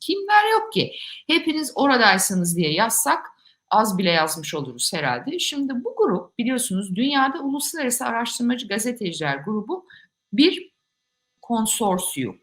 Kimler yok ki? Hepiniz oradaysınız diye yazsak az bile yazmış oluruz herhalde. Şimdi bu grup biliyorsunuz dünyada uluslararası araştırmacı gazeteciler grubu bir konsorsiyum.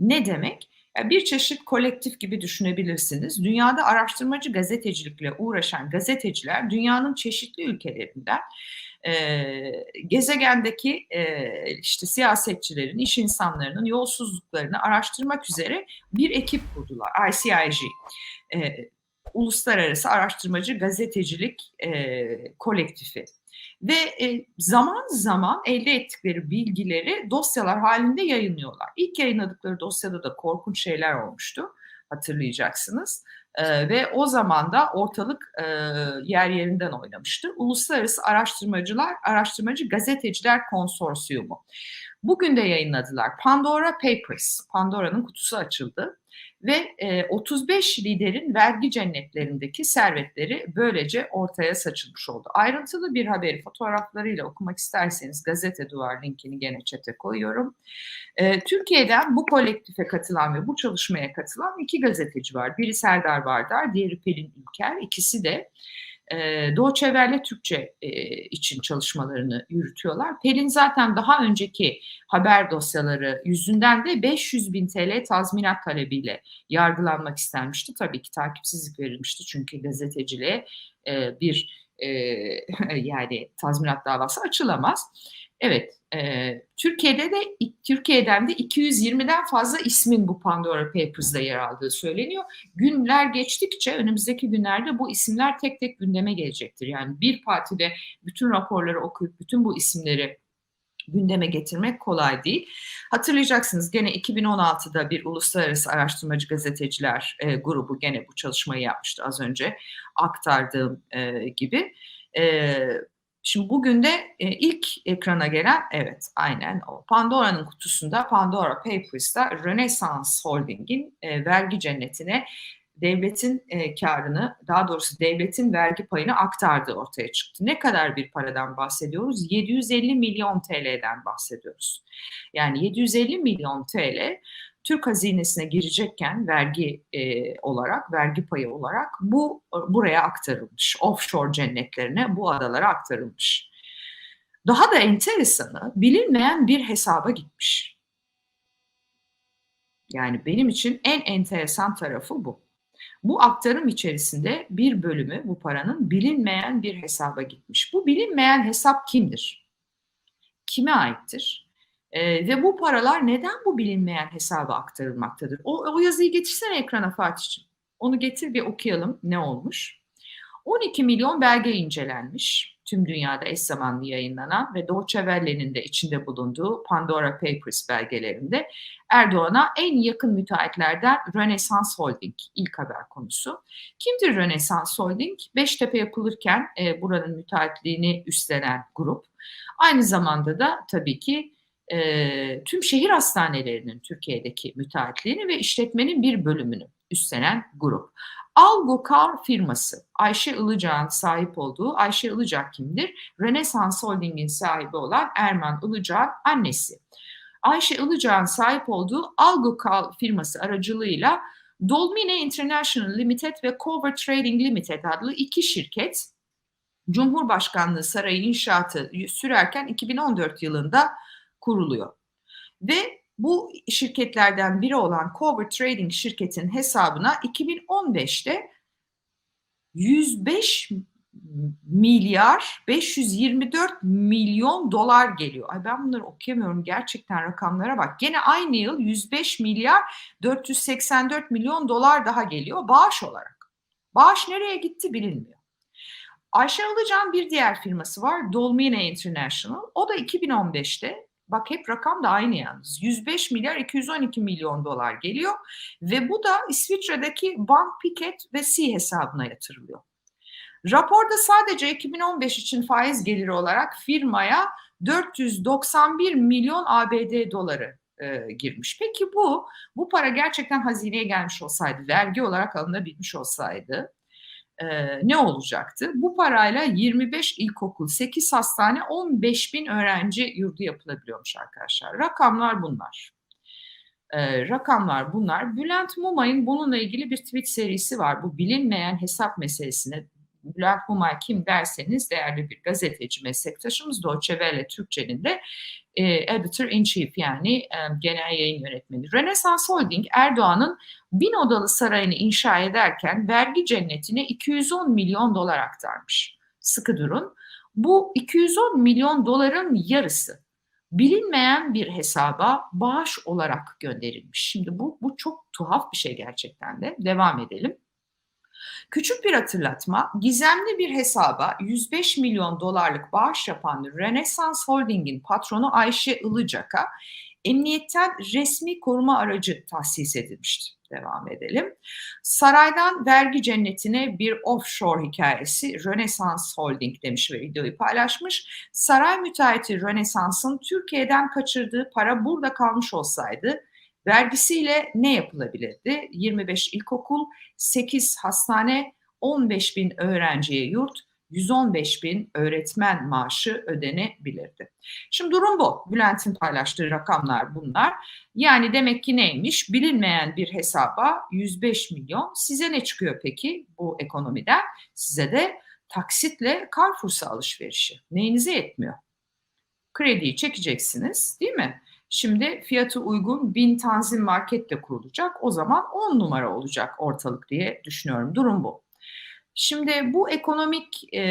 Ne demek? bir çeşit kolektif gibi düşünebilirsiniz. Dünyada araştırmacı gazetecilikle uğraşan gazeteciler dünyanın çeşitli ülkelerinden e, gezegendeki e, işte siyasetçilerin, iş insanlarının yolsuzluklarını araştırmak üzere bir ekip kurdular. ICIG, e, Uluslararası Araştırmacı Gazetecilik e, Kolektifi. Ve e, zaman zaman elde ettikleri bilgileri dosyalar halinde yayınlıyorlar. İlk yayınladıkları dosyada da korkunç şeyler olmuştu hatırlayacaksınız. E, ve o zaman da ortalık e, yer yerinden oynamıştı. Uluslararası Araştırmacılar, Araştırmacı Gazeteciler Konsorsiyumu. Bugün de yayınladılar. Pandora Papers, Pandora'nın kutusu açıldı ve 35 e, liderin vergi cennetlerindeki servetleri böylece ortaya saçılmış oldu. Ayrıntılı bir haberi fotoğraflarıyla okumak isterseniz gazete duvar linkini gene çete koyuyorum. E, Türkiye'den bu kolektife katılan ve bu çalışmaya katılan iki gazeteci var. Biri Serdar Bardar, diğeri Pelin Ülker. İkisi de e, Doğu Welle Türkçe için çalışmalarını yürütüyorlar. Pelin zaten daha önceki haber dosyaları yüzünden de 500 bin TL tazminat talebiyle yargılanmak istenmişti. Tabii ki takipsizlik verilmişti çünkü gazeteciliğe bir yani tazminat davası açılamaz. Evet, e, Türkiye'de de Türkiye'den de 220'den fazla ismin bu Pandora Papers'da yer aldığı söyleniyor. Günler geçtikçe önümüzdeki günlerde bu isimler tek tek gündeme gelecektir. Yani bir partide bütün raporları okuyup bütün bu isimleri gündeme getirmek kolay değil. Hatırlayacaksınız gene 2016'da bir uluslararası araştırmacı gazeteciler e, grubu gene bu çalışmayı yapmıştı az önce aktardığım e, gibi. E, Şimdi bugün de e, ilk ekrana gelen evet aynen o Pandora'nın kutusunda Pandora Papers'ta Renaissance Holding'in e, vergi cennetine devletin e, karını daha doğrusu devletin vergi payını aktardığı ortaya çıktı. Ne kadar bir paradan bahsediyoruz? 750 milyon TL'den bahsediyoruz. Yani 750 milyon TL Türk hazinesine girecekken vergi e, olarak, vergi payı olarak bu buraya aktarılmış. Offshore cennetlerine, bu adalara aktarılmış. Daha da enteresanı bilinmeyen bir hesaba gitmiş. Yani benim için en enteresan tarafı bu. Bu aktarım içerisinde bir bölümü bu paranın bilinmeyen bir hesaba gitmiş. Bu bilinmeyen hesap kimdir? Kime aittir? E, ve bu paralar neden bu bilinmeyen hesaba aktarılmaktadır? O, o yazıyı getirsene ekrana Fatih'ciğim. Onu getir bir okuyalım ne olmuş. 12 milyon belge incelenmiş. Tüm dünyada eş zamanlı yayınlanan ve Deutsche Welle'nin de içinde bulunduğu Pandora Papers belgelerinde Erdoğan'a en yakın müteahhitlerden Renaissance Holding ilk haber konusu. Kimdir Renaissance Holding? Beştepe yapılırken e, buranın müteahhitliğini üstlenen grup. Aynı zamanda da tabii ki e, tüm şehir hastanelerinin Türkiye'deki müteahhitliğini ve işletmenin bir bölümünü üstlenen grup. Algokar firması Ayşe Ilıcak'ın sahip olduğu Ayşe Ilıcak kimdir? Renaissance Holding'in sahibi olan Erman Ilıcak'ın annesi. Ayşe Ilıcak'ın sahip olduğu Algokal firması aracılığıyla Dolmine International Limited ve Cover Trading Limited adlı iki şirket Cumhurbaşkanlığı Sarayı inşaatı sürerken 2014 yılında kuruluyor. Ve bu şirketlerden biri olan Cover Trading şirketin hesabına 2015'te 105 milyar 524 milyon dolar geliyor. Ay ben bunları okuyamıyorum gerçekten rakamlara bak. Gene aynı yıl 105 milyar 484 milyon dolar daha geliyor bağış olarak. Bağış nereye gitti bilinmiyor. Ayşe Ilıcan bir diğer firması var Dolmine International. O da 2015'te Bak hep rakam da aynı yalnız. 105 milyar 212 milyon dolar geliyor ve bu da İsviçre'deki Bank Piket ve C hesabına yatırılıyor. Raporda sadece 2015 için faiz geliri olarak firmaya 491 milyon ABD doları e, girmiş. Peki bu bu para gerçekten hazineye gelmiş olsaydı, vergi olarak alınabilmiş olsaydı e, ne olacaktı? Bu parayla 25 ilkokul, 8 hastane, 15 bin öğrenci yurdu yapılabiliyormuş arkadaşlar. Rakamlar bunlar. e, rakamlar bunlar. Bülent Mumay'ın bununla ilgili bir tweet serisi var. Bu bilinmeyen hesap meselesine Bülent Mumay kim derseniz değerli bir gazeteci meslektaşımız Deutsche Welle Türkçe'nin de e, editor in chief yani e, genel yayın yönetmeni. Rönesans Holding Erdoğan'ın bin odalı sarayını inşa ederken vergi cennetine 210 milyon dolar aktarmış. Sıkı durun. Bu 210 milyon doların yarısı bilinmeyen bir hesaba bağış olarak gönderilmiş. Şimdi bu, bu çok tuhaf bir şey gerçekten de. Devam edelim. Küçük bir hatırlatma, gizemli bir hesaba 105 milyon dolarlık bağış yapan Renaissance Holding'in patronu Ayşe Ilıcak'a emniyetten resmi koruma aracı tahsis edilmişti. Devam edelim. Saraydan vergi cennetine bir offshore hikayesi Renaissance Holding demiş ve videoyu paylaşmış. Saray müteahhiti Renaissance'ın Türkiye'den kaçırdığı para burada kalmış olsaydı vergisiyle ne yapılabilirdi? 25 ilkokul, 8 hastane, 15 bin öğrenciye yurt, 115 bin öğretmen maaşı ödenebilirdi. Şimdi durum bu. Bülent'in paylaştığı rakamlar bunlar. Yani demek ki neymiş? Bilinmeyen bir hesaba 105 milyon. Size ne çıkıyor peki bu ekonomiden? Size de taksitle Carrefour'sa alışverişi. Neyinize yetmiyor? Krediyi çekeceksiniz değil mi? Şimdi fiyatı uygun bin tanzim market de kurulacak. O zaman 10 numara olacak ortalık diye düşünüyorum. Durum bu. Şimdi bu ekonomik e,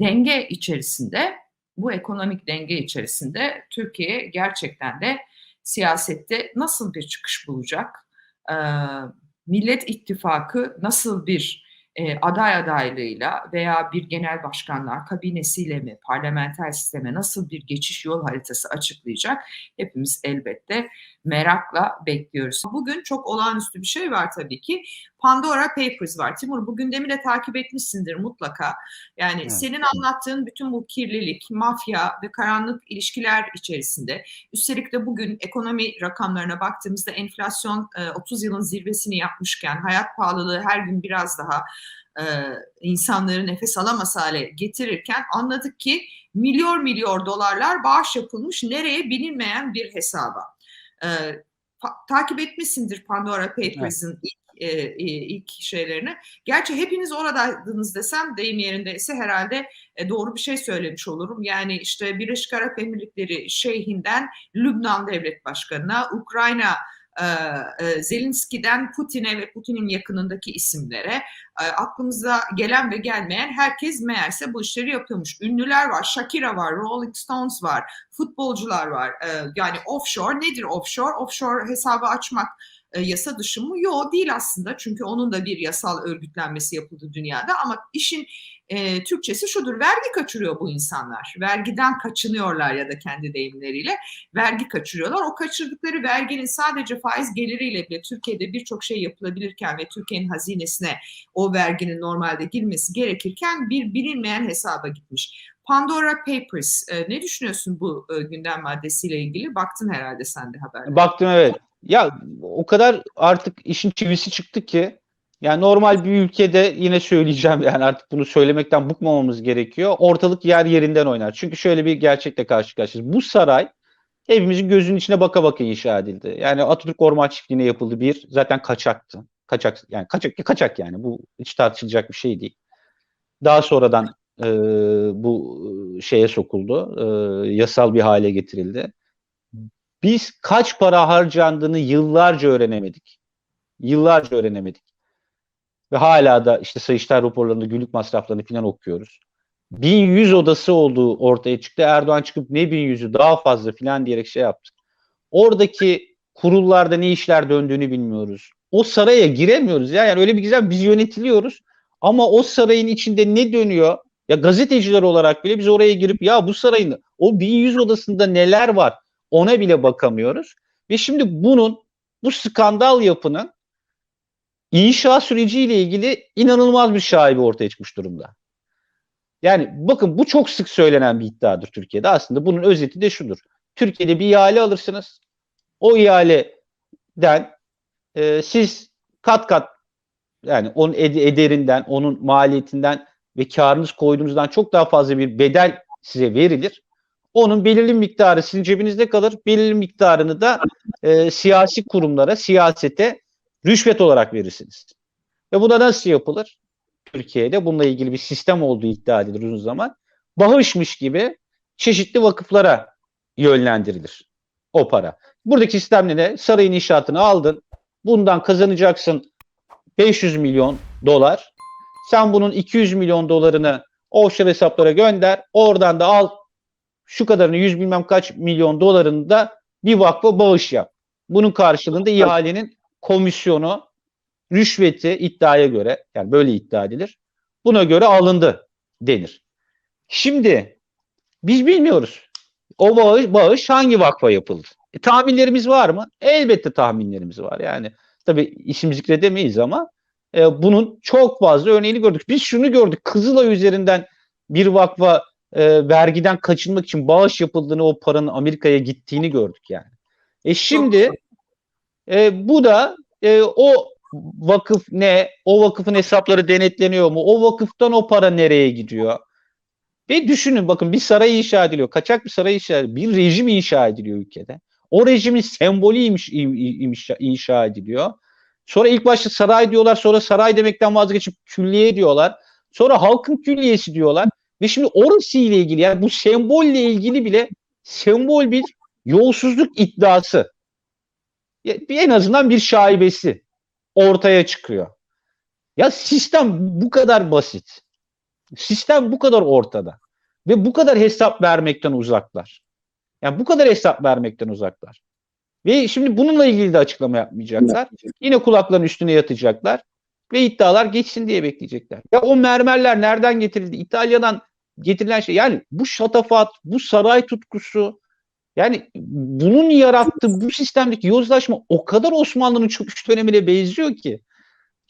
denge içerisinde, bu ekonomik denge içerisinde Türkiye gerçekten de siyasette nasıl bir çıkış bulacak? E, Millet İttifakı nasıl bir e, aday adaylığıyla veya bir genel başkanlar kabinesiyle mi parlamenter sisteme nasıl bir geçiş yol haritası açıklayacak? Hepimiz elbette merakla bekliyoruz. Bugün çok olağanüstü bir şey var tabii ki. Pandora Papers var. Timur bu gündemi de takip etmişsindir mutlaka. Yani evet. senin anlattığın bütün bu kirlilik, mafya ve karanlık ilişkiler içerisinde üstelik de bugün ekonomi rakamlarına baktığımızda enflasyon 30 yılın zirvesini yapmışken hayat pahalılığı her gün biraz daha insanları nefes alamaz hale getirirken anladık ki milyon milyon dolarlar bağış yapılmış nereye bilinmeyen bir hesaba. Takip etmişsindir Pandora Papers'ın evet. ilk e, ilk şeylerini. Gerçi hepiniz oradaydınız desem deyim yerindeyse herhalde e, doğru bir şey söylemiş olurum. Yani işte Birleşik Arap Emirlikleri şeyhinden Lübnan Devlet Başkanı'na, Ukrayna Zelenski'den Putin'e ve Putin'in yakınındaki isimlere aklımıza gelen ve gelmeyen herkes meğerse bu işleri yapıyormuş. Ünlüler var, Shakira var, Rolling Stones var, futbolcular var. Yani offshore nedir offshore? Offshore hesabı açmak e, yasa dışı mı? Yok değil aslında çünkü onun da bir yasal örgütlenmesi yapıldı dünyada ama işin e, Türkçesi şudur vergi kaçırıyor bu insanlar. Vergiden kaçınıyorlar ya da kendi deyimleriyle vergi kaçırıyorlar. O kaçırdıkları verginin sadece faiz geliriyle bile Türkiye'de birçok şey yapılabilirken ve Türkiye'nin hazinesine o verginin normalde girmesi gerekirken bir bilinmeyen hesaba gitmiş. Pandora Papers e, ne düşünüyorsun bu e, gündem maddesiyle ilgili? Baktın herhalde sen de haber. Baktım evet. Ya o kadar artık işin çivisi çıktı ki yani normal bir ülkede yine söyleyeceğim yani artık bunu söylemekten bıkmamamız gerekiyor. Ortalık yer yerinden oynar. Çünkü şöyle bir gerçekle karşı karşıyayız. Bu saray evimizin gözünün içine baka baka inşa edildi. Yani Atatürk Orman Çiftliği'ne yapıldı bir. Zaten kaçaktı. Kaçak yani kaçak kaçak yani bu hiç tartışılacak bir şey değil. Daha sonradan e, bu şeye sokuldu. E, yasal bir hale getirildi. Biz kaç para harcandığını yıllarca öğrenemedik. Yıllarca öğrenemedik. Ve hala da işte Sayıştay raporlarında günlük masraflarını falan okuyoruz. 1100 odası olduğu ortaya çıktı. Erdoğan çıkıp ne 1100'ü daha fazla falan diyerek şey yaptı. Oradaki kurullarda ne işler döndüğünü bilmiyoruz. O saraya giremiyoruz ya. Yani öyle bir güzel biz yönetiliyoruz. Ama o sarayın içinde ne dönüyor? Ya gazeteciler olarak bile biz oraya girip ya bu sarayın o 1100 odasında neler var? Ona bile bakamıyoruz. Ve şimdi bunun bu skandal yapının inşa süreciyle ilgili inanılmaz bir şaibe ortaya çıkmış durumda. Yani bakın bu çok sık söylenen bir iddiadır Türkiye'de. Aslında bunun özeti de şudur. Türkiye'de bir ihale alırsınız. O ihaleden e, siz kat kat yani onun ed- ederinden, onun maliyetinden ve karınız koyduğunuzdan çok daha fazla bir bedel size verilir. Onun belirli miktarı sizin cebinizde kalır. Belirli miktarını da e, siyasi kurumlara, siyasete rüşvet olarak verirsiniz. Ve bu da nasıl yapılır? Türkiye'de bununla ilgili bir sistem olduğu iddia edilir uzun zaman. Bağışmış gibi çeşitli vakıflara yönlendirilir o para. Buradaki sistemle de sarayın inşaatını aldın. Bundan kazanacaksın 500 milyon dolar. Sen bunun 200 milyon dolarını offshore hesaplara gönder. Oradan da al şu kadarını 100 bilmem kaç milyon dolarını da bir vakfa bağış yap. Bunun karşılığında ihalenin komisyonu, rüşveti iddiaya göre yani böyle iddia edilir. Buna göre alındı denir. Şimdi biz bilmiyoruz. O bağış, bağış hangi vakfa yapıldı? E, tahminlerimiz var mı? Elbette tahminlerimiz var. Yani tabii isim zikredemeyiz ama e, bunun çok fazla örneğini gördük. Biz şunu gördük. Kızılay üzerinden bir vakfa e, vergiden kaçınmak için bağış yapıldığını, o paranın Amerika'ya gittiğini gördük yani. E şimdi e, bu da e, o vakıf ne? O vakıfın hesapları denetleniyor mu? O vakıftan o para nereye gidiyor? Ve düşünün bakın bir saray inşa ediliyor. Kaçak bir saray inşa ediliyor. Bir rejim inşa ediliyor ülkede. O rejimin sembolü imiş, inşa, inşa ediliyor. Sonra ilk başta saray diyorlar. Sonra saray demekten vazgeçip külliye diyorlar. Sonra halkın külliyesi diyorlar. Ve şimdi orası ile ilgili yani bu sembolle ilgili bile sembol bir yolsuzluk iddiası. Bir- en azından bir şaibesi ortaya çıkıyor. Ya sistem bu kadar basit. Sistem bu kadar ortada. Ve bu kadar hesap vermekten uzaklar. Yani bu kadar hesap vermekten uzaklar. Ve şimdi bununla ilgili de açıklama yapmayacaklar. Yine kulaklarının üstüne yatacaklar. Ve iddialar geçsin diye bekleyecekler. Ya o mermerler nereden getirildi? İtalya'dan getirilen şey. Yani bu şatafat, bu saray tutkusu, yani bunun yarattığı bu sistemdeki yozlaşma o kadar Osmanlı'nın çöküş dönemine benziyor ki.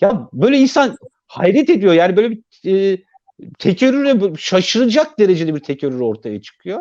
Ya böyle insan hayret ediyor. Yani böyle bir e, tekerrüre şaşıracak derecede bir tekerrür ortaya çıkıyor.